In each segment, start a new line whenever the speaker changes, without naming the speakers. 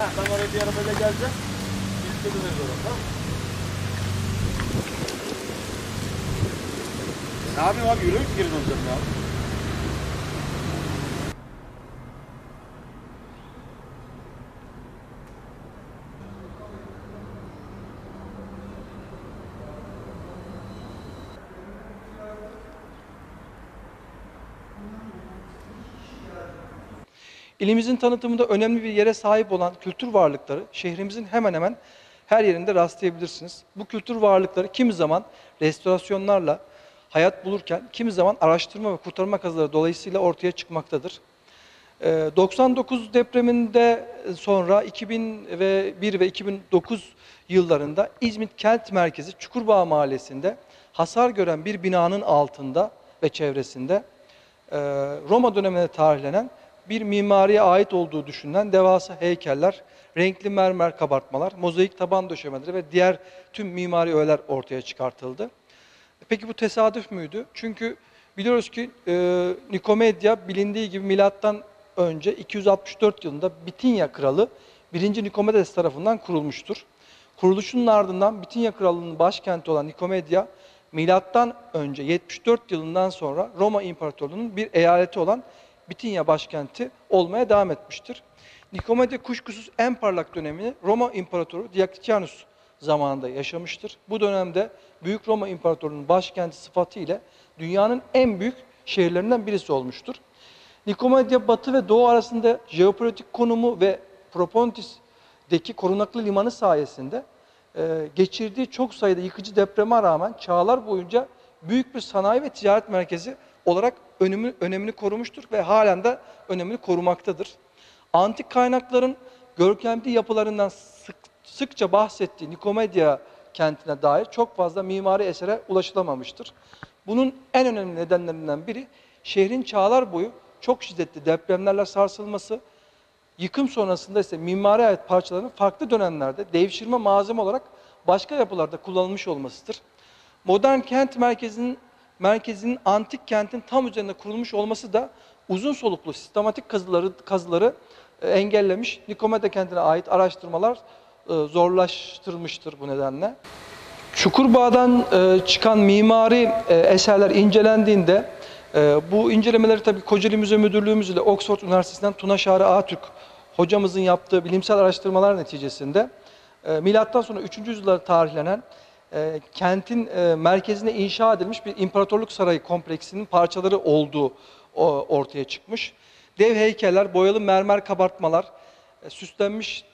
Ben oraya bir arabayla geleceğim. Birlikte döneriz oraya tamam? Ne yapayım abi yürüyüp geri döneceğim ya.
İlimizin tanıtımında önemli bir yere sahip olan kültür varlıkları şehrimizin hemen hemen her yerinde rastlayabilirsiniz. Bu kültür varlıkları kimi zaman restorasyonlarla hayat bulurken kimi zaman araştırma ve kurtarma kazıları dolayısıyla ortaya çıkmaktadır. Ee, 99 depreminde sonra 2001 ve 2009 yıllarında İzmit Kent Merkezi Çukurbağ Mahallesi'nde hasar gören bir binanın altında ve çevresinde e, Roma dönemine tarihlenen bir mimariye ait olduğu düşünülen devasa heykeller, renkli mermer kabartmalar, mozaik taban döşemeleri ve diğer tüm mimari öğeler ortaya çıkartıldı. Peki bu tesadüf müydü? Çünkü biliyoruz ki e, Nikomedya bilindiği gibi milattan önce 264 yılında Bitinya kralı 1. Nikomedes tarafından kurulmuştur. Kuruluşunun ardından Bitinya krallığının başkenti olan Nikomedya milattan önce 74 yılından sonra Roma İmparatorluğu'nun bir eyaleti olan Bitinya başkenti olmaya devam etmiştir. Nikomedya kuşkusuz en parlak dönemini Roma İmparatoru Diocletianus zamanında yaşamıştır. Bu dönemde Büyük Roma İmparatorluğu'nun başkenti sıfatı ile dünyanın en büyük şehirlerinden birisi olmuştur. Nikomedya batı ve doğu arasında jeopolitik konumu ve Propontis'deki korunaklı limanı sayesinde e, geçirdiği çok sayıda yıkıcı depreme rağmen çağlar boyunca büyük bir sanayi ve ticaret merkezi olarak önümü, önemini korumuştur ve halen de önemini korumaktadır. Antik kaynakların görkemli yapılarından sık, sıkça bahsettiği Nikomedya kentine dair çok fazla mimari esere ulaşılamamıştır. Bunun en önemli nedenlerinden biri şehrin çağlar boyu çok şiddetli depremlerle sarsılması, yıkım sonrasında ise mimari ait parçaların farklı dönemlerde devşirme malzeme olarak başka yapılarda kullanılmış olmasıdır. Modern kent merkezinin merkezinin antik kentin tam üzerinde kurulmuş olması da uzun soluklu sistematik kazıları, kazıları e, engellemiş. Nikomede kentine ait araştırmalar e, zorlaştırılmıştır bu nedenle. Çukurbağ'dan e, çıkan mimari eserler incelendiğinde bu incelemeleri tabii Kocaeli Müze Müdürlüğümüz ile Oxford Üniversitesi'nden Tuna Şahri Ağatürk hocamızın yaptığı bilimsel araştırmalar neticesinde milattan sonra 3. yüzyılda tarihlenen e, kentin e, merkezine inşa edilmiş bir imparatorluk sarayı kompleksinin parçaları olduğu o, ortaya çıkmış. Dev heykeller, boyalı mermer kabartmalar, e, süslenmiş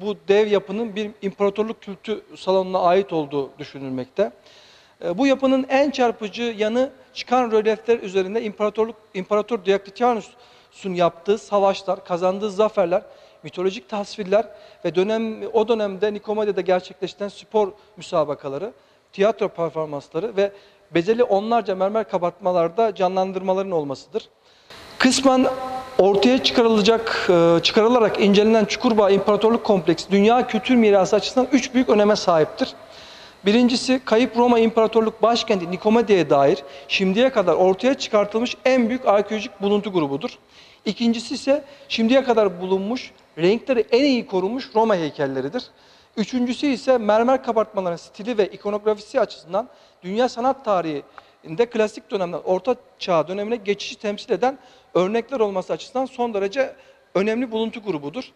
bu dev yapının bir imparatorluk kültü salonuna ait olduğu düşünülmekte. E, bu yapının en çarpıcı yanı çıkan rölyefler üzerinde imparatorluk İmparator Diocletianus'un yaptığı savaşlar, kazandığı zaferler, mitolojik tasvirler ve dönem o dönemde Nikomedia'da gerçekleştiren spor müsabakaları, tiyatro performansları ve bezeli onlarca mermer kabartmalarda canlandırmaların olmasıdır. Kısmen ortaya çıkarılacak, e, çıkarılarak incelenen Çukurbağ İmparatorluk Kompleksi dünya kültür mirası açısından üç büyük öneme sahiptir. Birincisi kayıp Roma İmparatorluk başkenti Nikomedia'ya dair şimdiye kadar ortaya çıkartılmış en büyük arkeolojik buluntu grubudur. İkincisi ise şimdiye kadar bulunmuş renkleri en iyi korunmuş Roma heykelleridir. Üçüncüsü ise mermer kabartmaların stili ve ikonografisi açısından dünya sanat tarihinde klasik dönemden orta çağ dönemine geçişi temsil eden örnekler olması açısından son derece önemli buluntu grubudur.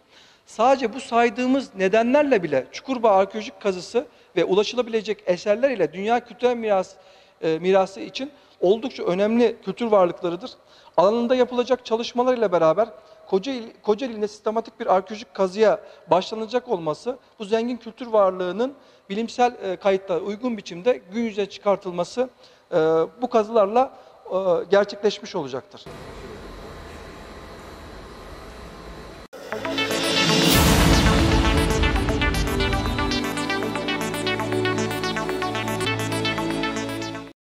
Sadece bu saydığımız nedenlerle bile Çukurbağ arkeolojik kazısı ve ulaşılabilecek eserler ile dünya kültürel miras, e, mirası için oldukça önemli kültür varlıklarıdır. Alanında yapılacak çalışmalar ile beraber Kocaeli, Kocaeli'nde sistematik bir arkeolojik kazıya başlanacak olması bu zengin kültür varlığının bilimsel e, kayıtlara uygun biçimde gün yüzeye çıkartılması e, bu kazılarla e, gerçekleşmiş olacaktır.